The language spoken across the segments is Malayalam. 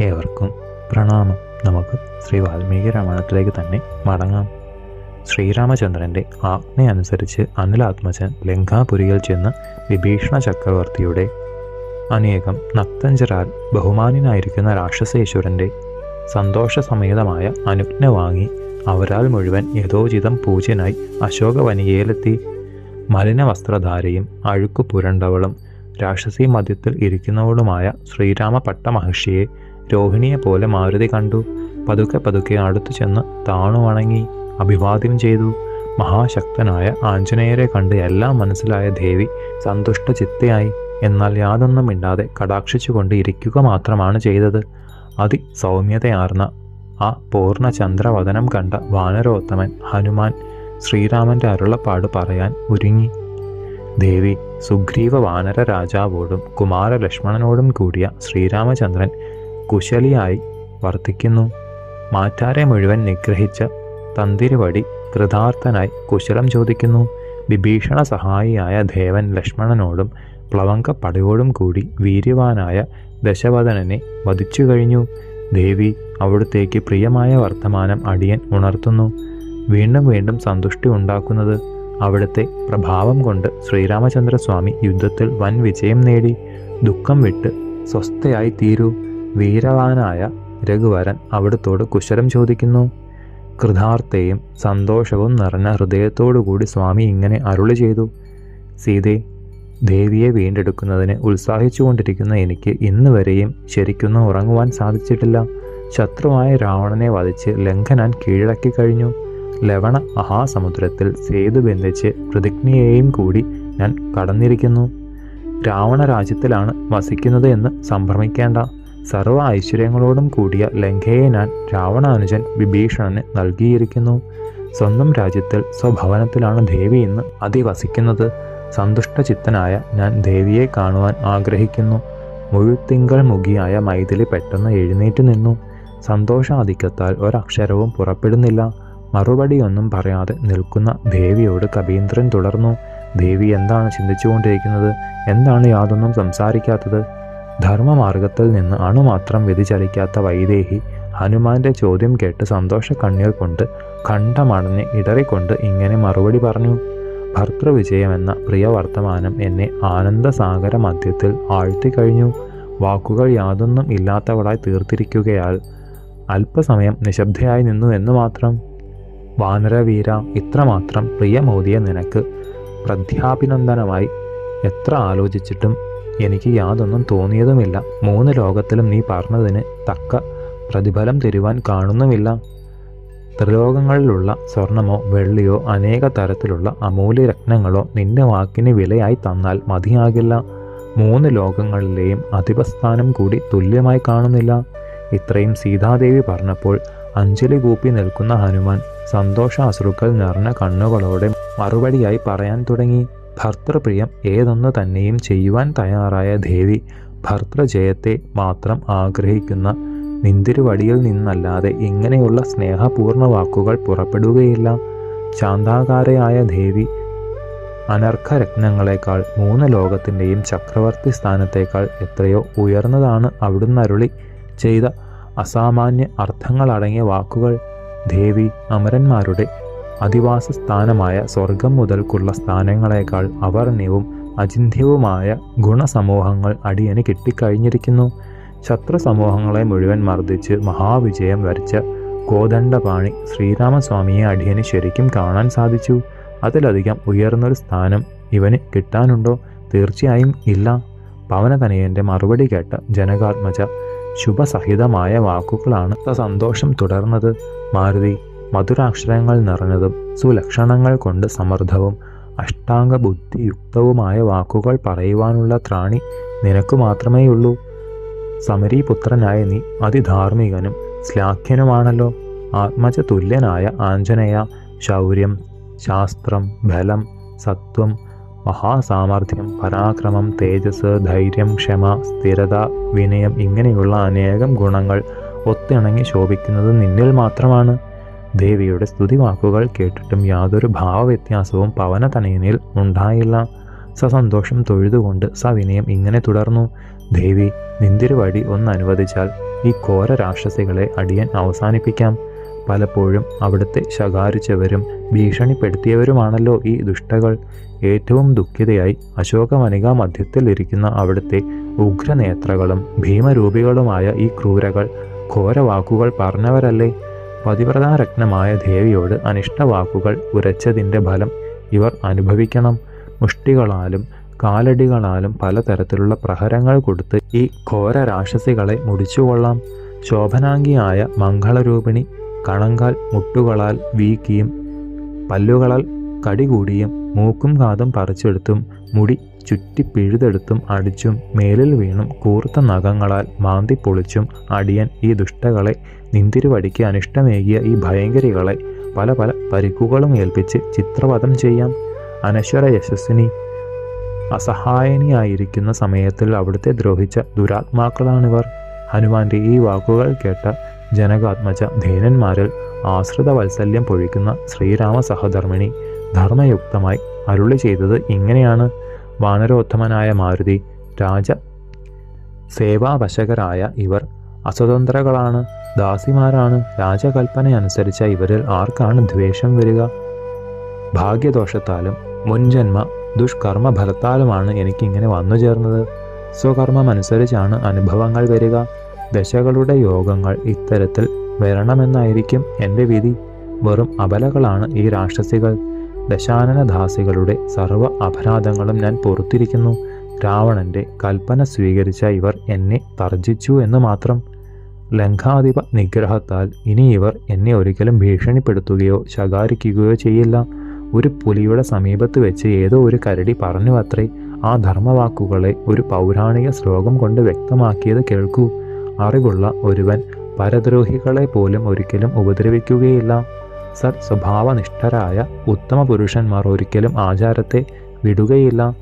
ഏവർക്കും പ്രണാമം. നമുക്ക് ശ്രീ വാൽമീകി രാമായണത്തിലേക്ക് തന്നെ മടങ്ങാം. ശ്രീരാമചന്ദ്രന്റെ ആജ്ഞ അനുസരിച്ച് അനിലാത്മജൻ ലങ്കാപുരിയിൽ ചെന്ന് വിഭീഷണ ചക്രവർത്തിയുടെ അനേകം നക്തഞ്ചരാൽ ബഹുമാനായിരിക്കുന്ന രാക്ഷസേശ്വരന്റെ സന്തോഷസമേതമായ അനുജ്ഞ വാങ്ങി അവരാൽ മുഴുവൻ യഥോചിതം പൂജ്യനായി അശോകവനികയിലെത്തി. മലിന വസ്ത്രധാരയും അഴുക്കു പുരണ്ടവളും രാക്ഷസി മധ്യത്തിൽ ഇരിക്കുന്നവളുമായ ശ്രീരാമ പട്ടമഹർഷിയെ രോഹിണിയെ പോലെ മാരുതി കണ്ടു. പതുക്കെ പതുക്കെ അടുത്തു ചെന്ന് താണു വണങ്ങി. അഭിവാദ്യം ചെയ്തു. മഹാശക്തനായ ആഞ്ജനേയരെ കണ്ട് എല്ലാം മനസ്സിലായ ദേവി സന്തുഷ്ട ചിത്തയായി എന്നാൽ യാതൊന്നും മിണ്ടാതെ കടാക്ഷിച്ചുകൊണ്ട് ഇരിക്കുക മാത്രമാണ് ചെയ്തത്. അതി സൗമ്യതയാർന്ന ആ പൂർണ ചന്ദ്രവദനം കണ്ട വാനരോത്തമൻ ഹനുമാൻ ശ്രീരാമന്റെ അരുളപ്പാട് പറയാൻ ഒരുങ്ങി. ദേവി സുഗ്രീവ വാനര രാജാവോടും കുമാരലക്ഷ്മണനോടും കൂടിയ ശ്രീരാമചന്ദ്രൻ കുശലിയായി വർദ്ധിക്കുന്നു മാറ്റാരെ മുഴുവൻ നിഗ്രഹിച്ച തന്തിരുവടി കൃതാർത്ഥനായി കുശലം ചോദിക്കുന്നു. വിഭീഷണ സഹായിയായ ദേവൻ ലക്ഷ്മണനോടും പ്ലവങ്ക പടയോടും കൂടി വീര്യവാനായ ദശവദനനെ വധിച്ചു കഴിഞ്ഞു. ദേവി അവിടുത്തേക്ക് പ്രിയമായ വർത്തമാനം അടിയൻ ഉണർത്തുന്നു. വീണ്ടും വീണ്ടും സന്തുഷ്ടി ഉണ്ടാക്കുന്നത് അവിടുത്തെ പ്രഭാവം കൊണ്ട് ശ്രീരാമചന്ദ്രസ്വാമി യുദ്ധത്തിൽ വൻ വിജയം നേടി. ദുഃഖം വിട്ട് സ്വസ്ഥയായി തീരൂ വീരവാനായ രഘുവരൻ അവിടുത്തോട് കുശലം ചോദിക്കുന്നു. കൃതാർത്ഥയും സന്തോഷവും നിറഞ്ഞ ഹൃദയത്തോടുകൂടി സ്വാമി ഇങ്ങനെ അരുളി ചെയ്തു. സീതേ ദേവിയെ വീണ്ടെടുക്കുന്നതിന് ഉത്സാഹിച്ചുകൊണ്ടിരിക്കുന്ന എനിക്ക് ഇന്ന് വരെയും ശരിക്കൊന്നും ഉറങ്ങുവാൻ സാധിച്ചിട്ടില്ല. ശത്രുവായ രാവണനെ വധിച്ച് ലംഘനാൻ കീഴടക്കി കഴിഞ്ഞു. ലവണ മഹാസമുദ്രത്തിൽ സേതു ബന്ധിച്ച് പ്രതിജ്ഞയെയും കൂടി ഞാൻ കടന്നിരിക്കുന്നു. രാവണ രാജ്യത്തിലാണ് വസിക്കുന്നത് എന്ന് സംഭ്രമിക്കേണ്ട. സർവ ഐശ്വര്യങ്ങളോടും കൂടിയ ലങ്കയെ രാവണാനുജൻ വിഭീഷണന് നൽകിയിരിക്കുന്നു. സ്വന്തം രാജ്യത്തിൽ സ്വഭവനത്തിലാണ് ദേവി ഇന്ന് അധിവസിക്കുന്നത്. സന്തുഷ്ടചിത്തനായ ഞാൻ ദേവിയെ കാണുവാൻ ആഗ്രഹിക്കുന്നു. മുഴുത്തിങ്കൾ മുഖിയായ മൈഥിലി പെട്ടെന്ന് എഴുന്നേറ്റ് നിന്നു. സന്തോഷാധിക്യത്താൽ ഒരക്ഷരവും പുറപ്പെടുന്നില്ല. മറുപടിയൊന്നും പറയാതെ നിൽക്കുന്ന ദേവിയോട് കവീന്ദ്രൻ തുടർന്നു. ദേവി എന്താണ് ചിന്തിച്ചുകൊണ്ടിരിക്കുന്നത്? എന്താണ് യാതൊന്നും സംസാരിക്കാത്തത്? ധർമ്മമാർഗത്തിൽ നിന്ന് അണുമാത്രം വ്യതിചലിക്കാത്ത വൈദേഹി ഹനുമാന്റെ ചോദ്യം കേട്ട് സന്തോഷ കണ്ണീർ കൊണ്ട് കണ്ടമടഞ്ഞ് ഇടറിക്കൊണ്ട് ഇങ്ങനെ മറുപടി പറഞ്ഞു ഭർത്തൃവിജയമെന്ന പ്രിയ വർത്തമാനം എന്നെ ആനന്ദസാഗര മധ്യത്തിൽ ആഴ്ത്തിക്കഴിഞ്ഞു. വാക്കുകൾ യാതൊന്നും ഇല്ലാത്തവളായി തീർത്തിരിക്കുകയാൽ അല്പസമയം നിശബ്ദയായി നിന്നു എന്ന് മാത്രം. വാനരവീര ഇത്രമാത്രം പ്രിയമോദിയ നിനക്ക് പ്രത്യാഭിനന്ദനമായി എത്ര ആലോചിച്ചിട്ടും എനിക്ക് യാതൊന്നും തോന്നിയതുമില്ല. മൂന്ന് ലോകത്തിലും നീ പറഞ്ഞതിന് തക്ക പ്രതിഫലം തരുവാൻ കാണുന്നുമില്ല. ത്രിലോകങ്ങളിലുള്ള സ്വർണമോ വെള്ളിയോ അനേക തരത്തിലുള്ള അമൂല്യ രത്നങ്ങളോ നിന്റെ വാക്കിന് വിലയായി തന്നാൽ മതിയാകില്ല. മൂന്ന് ലോകങ്ങളിലെയും അധിപസ്ഥാനം കൂടി തുല്യമായി കാണുന്നില്ല. ഇത്രയും സീതാദേവി പറഞ്ഞപ്പോൾ അഞ്ജലി കൂപ്പി നിൽക്കുന്ന ഹനുമാൻ സന്തോഷ അശ്രുക്കൾ നിറഞ്ഞ കണ്ണുകളോടെ മറുപടിയായി പറയാൻ തുടങ്ങി. ഭർത്തൃപ്രിയം ഏതൊന്നു തന്നെയും ചെയ്യുവാൻ തയ്യാറായ ദേവി ഭർത്തൃജയത്തെ മാത്രം ആഗ്രഹിക്കുന്ന നിന്തിരുവടിയിൽ നിന്നല്ലാതെ ഇങ്ങനെയുള്ള സ്നേഹപൂർണ വാക്കുകൾ പുറപ്പെടുകയില്ല. ശാന്താകാരയായ ദേവി അനർഘരത്നങ്ങളെക്കാൾ മൂന്ന് ലോകത്തിന്റെയും ചക്രവർത്തി സ്ഥാനത്തേക്കാൾ എത്രയോ ഉയർന്നതാണ് അവിടുന്ന് അരുളി ചെയ്ത അസാമാന്യ അർത്ഥങ്ങളടങ്ങിയ വാക്കുകൾ. ദേവി അമരന്മാരുടെ അധിവാസ സ്ഥാനമായ സ്വർഗം മുതൽക്കുള്ള സ്ഥാനങ്ങളെക്കാൾ അവർണ്യവും അചിന്ത്യവുമായ ഗുണസമൂഹങ്ങൾ അടിയന് കിട്ടിക്കഴിഞ്ഞിരിക്കുന്നു. ശത്രു സമൂഹങ്ങളെ മുഴുവൻ മർദ്ദിച്ച് മഹാവിജയം വരിച്ച കോദണ്ഡപാണി ശ്രീരാമസ്വാമിയെ അടിയന് ശരിക്കും കാണാൻ സാധിച്ചു. അതിലധികം ഉയർന്നൊരു സ്ഥാനം ഇവന് കിട്ടാനുണ്ടോ? തീർച്ചയായും ഇല്ല. പവനതനയന്റെ മറുപടി കേട്ട ജനകാത്മജ ശുഭസഹിതമായ വാക്കുകളാണ് സന്തോഷം തുടർന്നത്. മാരുതി മധുരാക്ഷരങ്ങൾ നിറഞ്ഞതും സുലക്ഷണങ്ങൾ കൊണ്ട് സമൃദ്ധവും അഷ്ടാംഗ ബുദ്ധിയുക്തവുമായ വാക്കുകൾ പറയുവാനുള്ള ത്രാണി നിനക്ക് മാത്രമേയുള്ളൂ. സമരീപുത്രനായ നീ അതിധാർമ്മികനും ശ്ലാഘ്യനുമാണല്ലോ. ആത്മജ തുല്യനായ ആഞ്ജനേയ ശൗര്യം ശാസ്ത്രം ബലം സത്വം മഹാസാമർഥ്യം പരാക്രമം തേജസ് ധൈര്യം ക്ഷമ സ്ഥിരത വിനയം ഇങ്ങനെയുള്ള അനേകം ഗുണങ്ങൾ ഒത്തിണങ്ങി ശോഭിക്കുന്നത് നിന്നിൽ മാത്രമാണ്. ദേവിയുടെ സ്തുതിവാക്കുകൾ കേട്ടിട്ടും യാതൊരു ഭാവവ്യത്യാസവും പവനതനയനിൽ ഉണ്ടായില്ല. സസന്തോഷം തൊഴുതുകൊണ്ട് സവിനയം ഇങ്ങനെ തുടർന്നു. ദേവി നിന്തിരുവടി ഒന്ന് അനുവദിച്ചാൽ ഈ ഘോര രാക്ഷസികളെ അടിയൻ അവസാനിപ്പിക്കാം. പലപ്പോഴും അവിടുത്തെ ശകാരിച്ചവരും ഭീഷണിപ്പെടുത്തിയവരുമാണല്ലോ ഈ ദുഷ്ടകൾ. ഏറ്റവും ദുഃഖിതയായി അശോകവനിക മധ്യത്തിൽ ഇരിക്കുന്ന അവിടുത്തെ ഉഗ്രനേത്രകളും ഭീമരൂപികളുമായ ഈ ക്രൂരകൾ ഘോരവാക്കുകൾ പറഞ്ഞവരല്ലേ? പതിവ്രതാരത്നമായ ദേവിയോട് അനിഷ്ടവാക്കുകൾ ഉരച്ചതിന്റെ ഫലം ഇവർ അനുഭവിക്കണം. മുഷ്ടികളാലും കാലടികളാലും പലതരത്തിലുള്ള പ്രഹരങ്ങൾ കൊടുത്ത് ഈ ഘോര രാക്ഷസികളെ മുടിച്ചുകൊള്ളാം. ശോഭനാംഗിയായ മംഗളരൂപിണി കണങ്കാൽ മുട്ടുകളാൽ വീക്കിയും പല്ലുകളാൽ കടികൂടിയും മൂക്കും കാതും പറിച്ചെടുത്തും മുടി ചുറ്റി പിഴുതെടുത്തും അടിച്ചും മേലിൽ വീണും കൂർത്ത നഖങ്ങളാൽ മാന്തി പൊളിച്ചും അടിയൻ ഈ ദുഷ്ടകളെ നിന്തിരുവടിക്ക് അനിഷ്ടമേകിയ ഈ ഭയങ്കരികളെ പല പല പരിക്കുകളും ഏൽപ്പിച്ച് ചിത്രവധം ചെയ്യാം. അനശ്വര യശസ്വിനി അസഹായനിയായിരിക്കുന്ന സമയത്തിൽ അവിടുത്തെ ദ്രോഹിച്ച ദുരാത്മാക്കളാണിവർ. ഹനുമാന്റെ ഈ വാക്കുകൾ കേട്ട ജനകാത്മജ ധീനന്മാരിൽ ആശ്രിത വത്സല്യം പൊഴിക്കുന്ന ശ്രീരാമ സഹധർമ്മിണി ധർമ്മയുക്തമായി അരുളി ചെയ്തത് ഇങ്ങനെയാണ്. വാനരോത്തമനായ മാരുതി രാജ സേവാവശകരായ ഇവർ അസ്വതന്ത്രകളാണ്. ദാസിമാരാണ്. രാജകൽപ്പനയനുസരിച്ച ഇവരിൽ ആർക്കാണ് ദ്വേഷം വരിക? ഭാഗ്യദോഷത്താലും മുൻജന്മ ദുഷ്കർമ്മ ഫലത്താലുമാണ് എനിക്കിങ്ങനെ വന്നു ചേർന്നത് സ്വകർമ്മമനുസരിച്ചാണ് അനുഭവങ്ങൾ വരിക. ദശകളുടെ യോഗങ്ങൾ ഇത്തരത്തിൽ വരണമെന്നായിരിക്കും എന്റെ വിധി. വെറും അബലകളാണ് ഈ രാക്ഷസികൾ. ദശാനനദാസികളുടെ സർവ അപരാധങ്ങളും ഞാൻ പൊറത്തിരിക്കുന്നു. രാവണന്റെ കൽപ്പന സ്വീകരിച്ച ഇവർ എന്നെ തർജിച്ചു എന്ന് മാത്രം. ലങ്കാധിപ നിഗ്രഹത്താൽ ഇനി ഇവർ എന്നെ ഒരിക്കലും ഭീഷണിപ്പെടുത്തുകയോ ശകാരിക്കുകയോ ചെയ്യില്ല. ഒരു പുലിയുടെ സമീപത്ത് വെച്ച് ഏതോ ഒരു കരടി പറഞ്ഞു അത്രേ. ആ ധർമ്മവാക്കുകളെ ഒരു പൗരാണിക ശ്ലോകം കൊണ്ട് വ്യക്തമാക്കിയത് കേൾക്കൂ. അറിവുള്ള ഒരുവൻ പരദ്രോഹികളെ പോലും ഒരിക്കലും ഉപദ്രവിക്കുകയില്ല. സത് സ്വഭാവനിഷ്ഠരായ ഉത്തമ പുരുഷന്മാർ ഒരിക്കലും ആചാരത്തെ വിടുകയില്ല.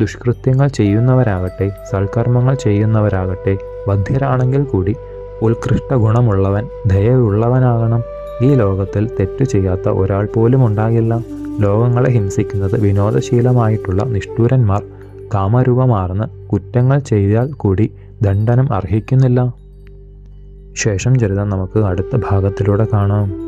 ദുഷ്കൃത്യങ്ങൾ ചെയ്യുന്നവരാകട്ടെ സൽക്കർമ്മങ്ങൾ ചെയ്യുന്നവരാകട്ടെ ബദ്ധ്യരാണെങ്കിൽ കൂടി ഉത്കൃഷ്ട ഗുണമുള്ളവൻ ദയവുള്ളവനാകണം ഈ ലോകത്തിൽ തെറ്റു ചെയ്യാത്ത ഒരാൾ പോലും ഉണ്ടാകില്ല. ലോകങ്ങളെ ഹിംസിക്കുന്നത് വിനോദശീലമായിട്ടുള്ള നിഷ്ഠൂരന്മാർ കാമരൂപമാർന്ന് കുറ്റങ്ങൾ ചെയ്താൽ കൂടി ദണ്ഡനം അർഹിക്കുന്നില്ല. ശേഷം ചരിതം നമുക്ക് അടുത്ത ഭാഗത്തിലൂടെ കാണാം.